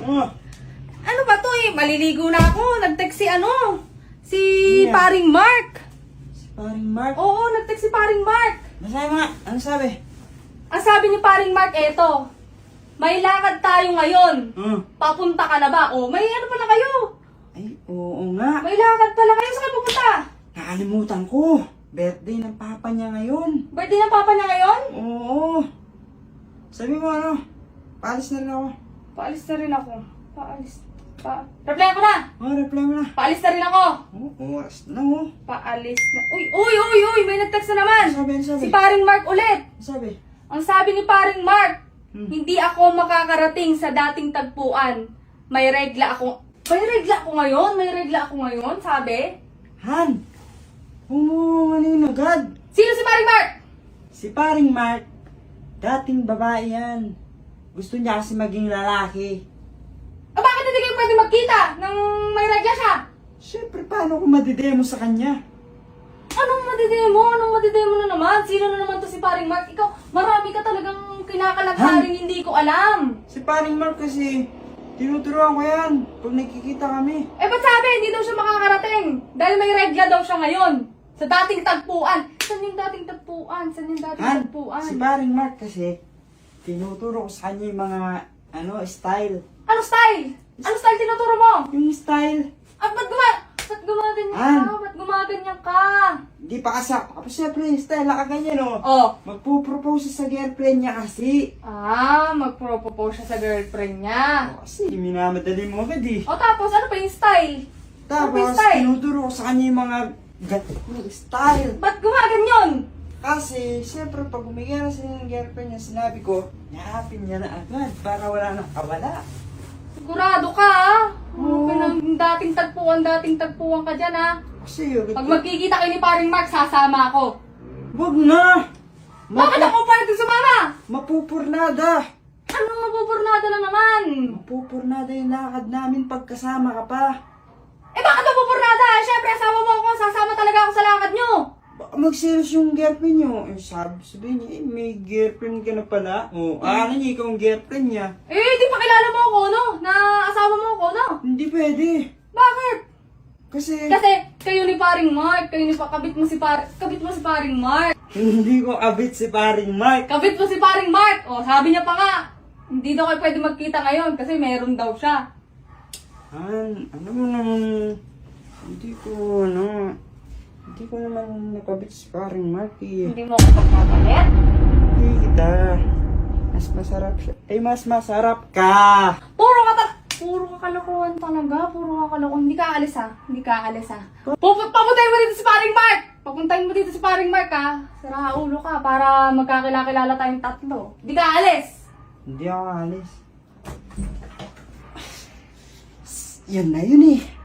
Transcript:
Oh, Ano ba to eh? Maliligo na ako. Nag-text si ano? Si Yeah. paring Mark. si paring Mark. Oo, nag-text si paring Mark. Masabi nga, ano sabi? Ang sabi ni paring Mark, eto. May lakad tayo ngayon. Hmm. Papunta ka na ba? O, may ano pala kayo? Ay, oo nga. May lakad pala kayo. Saan pupunta? Nakalimutan ko. Birthday ng papa niya ngayon. Birthday ng papa niya ngayon? Oo. Sabi mo ano, paalis na rin ako. Paalis na rin ako. Paalis. Pa Reply ko na. Oh, reply mo na. Paalis na rin ako. Oo, oras na oh. Paalis na. Uy, uy, uy, uy. May nag-text na naman. Ano sabi, ano sabi? Si paring Mark ulit. Ano sabi? Ang sabi ni paring Mark, Hmm. hindi ako makakarating sa dating tagpuan. May regla ako. May regla ako ngayon? May regla ako ngayon? Sabi? Han! Umumanin agad. Sino si paring Mark? Si paring Mark, dating babae yan. Gusto niya kasi maging lalaki. Ah, bakit hindi kayo pwede magkita nang may regla siya? Siyempre, paano ko madidemo sa kanya? Anong madidemo? Anong madidemo na naman? Sino na naman to si paring Mark? Ikaw, marami ka talagang kinakalagsaring hindi ko alam. Si paring Mark kasi, tinuturuan ko yan pag nagkikita kami. Eh, ba't sabi hindi daw siya makakarating? Dahil may regla daw siya ngayon. Sa dating tagpuan. Saan yung dating tagpuan? Saan yung dating Han, tagpuan? si paring Mark kasi, tinuturo ko sa kanya yung mga, ano, style. Ano style? Ano style tinuturo mo? Yung style, Ah, ba't guma... Ba't gumaganyan An? ka? Ba't gumaganyan ka? di pa kasi, tapos siyempre yung style, nakaganyan oh. Oh. Magpupropose siya sa girlfriend niya kasi. Ah, magpropose siya sa girlfriend niya. Oh, kasi minamadali mo agad eh. O tapos, ano pa yung style? Ano pa yung Tapos, style? tinuturo ko sa kanya yung mga ganitong style. Ba't gumaganyan? Kasi, siyempre, pag umigay na siya ng girlfriend niya, sinabi ko, yakapin niya na agad para wala nang kawala. Sigurado ka, ah. Oo. Pinang dating tagpuan, dating tagpuan ka dyan, ah. Kasi, yun, Pag magkikita kayo ni paring Mark, sasama ako. Wag na! Bakit ako pwede sumama? Mapupurnada! Anong mapupurnada na naman? Mapupurnada yung lakad namin pagkasama ka pa. Eh bakit mapupurnada? Eh, Siyempre, asawa mo ako, sasama talaga ako sa lakad nyo. Baka mag-serious yung girlfriend niyo. Eh, sabi, sabihin niya, eh, may girlfriend ka na pala. O, oh, ano niya, ikaw ang girlfriend niya. Eh, di pa kilala mo ako, no? Na asawa mo ako, no? Hindi pwede. Bakit? Kasi, Kasi kayo ni paring Mark, kayo ni pa, kabit mo si par, kabit mo si paring Mark. hindi ko abit si paring Mark. Kabit mo si paring Mark. O, sabi niya pa nga, hindi daw kayo pwede magkita ngayon kasi meron daw siya. Han, ano mo naman, hindi ko, ano, hindi ko naman nakabit si paring Mark eh. Hindi mo ako pagpapalit. Hindi kita. Mas masarap siya. Eh, mas masarap ka. Puro ka ta- Puro ka kalokohan talaga. Puro ka kalokohan. Hindi ka alis ha. Hindi ka alis ha. Pup- papuntahin mo dito si paring Mark! Papuntahin mo dito si paring Mark ha. Sira ulo ka para magkakilala tayong tatlo. Hindi ka alis! Hindi ako alis. Yan na yun eh.